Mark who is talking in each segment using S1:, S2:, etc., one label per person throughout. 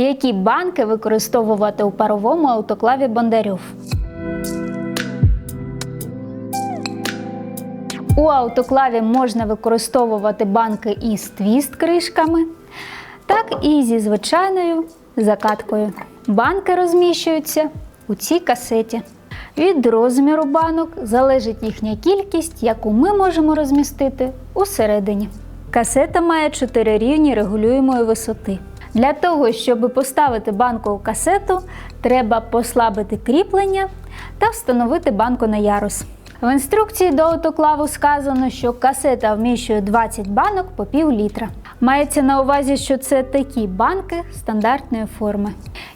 S1: Які банки використовувати у паровому автоклаві Бондарьов? У автоклаві можна використовувати банки із твіст кришками, так і зі звичайною закаткою. Банки розміщуються у цій касеті. Від розміру банок залежить їхня кількість, яку ми можемо розмістити усередині. Касета має 4 рівні регулюємої висоти. Для того, щоб поставити банку у касету, треба послабити кріплення та встановити банку на ярус. В інструкції до автоклаву сказано, що касета вміщує 20 банок по пів літра. Мається на увазі, що це такі банки стандартної форми.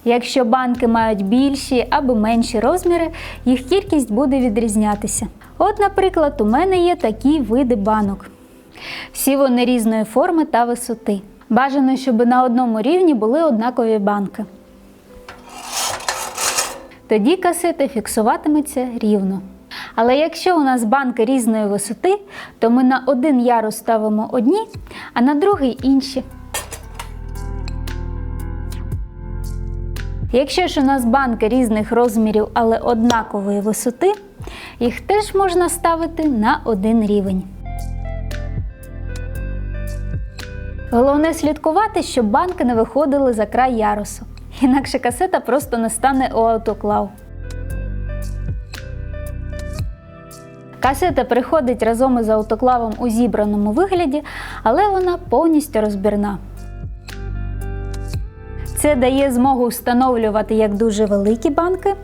S1: Якщо банки мають більші або менші розміри, їх кількість буде відрізнятися. От, наприклад, у мене є такі види банок. Всі вони різної форми та висоти. Бажано, щоб на одному рівні були однакові банки. Тоді касета фіксуватиметься рівно. Але якщо у нас банки різної висоти, то ми на один ярус ставимо одні, а на другий інші. Якщо ж у нас банки різних розмірів, але однакової висоти, їх теж можна ставити на один рівень. Головне слідкувати, щоб банки не виходили за край ярусу. Інакше касета просто не стане у автоклав. Касета приходить разом із автоклавом у зібраному вигляді, але вона повністю розбірна. Це дає змогу встановлювати як дуже великі банки,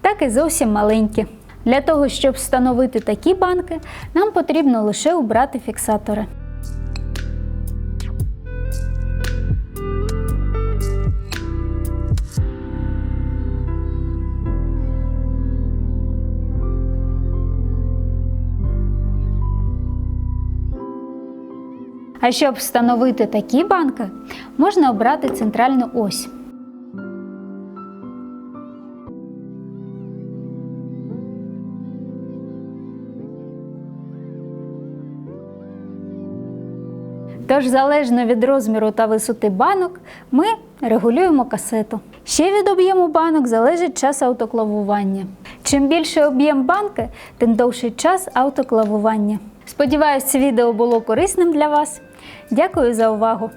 S1: так і зовсім маленькі. Для того, щоб встановити такі банки, нам потрібно лише убрати фіксатори. А щоб встановити такі банки, можна обрати центральну ось. Тож, залежно від розміру та висоти банок, ми регулюємо касету. Ще від об'єму банок залежить час автоклавування. Чим більший об'єм банки, тим довший час автоклавування. Сподіваюсь, це відео було корисним для вас. Дякую за увагу!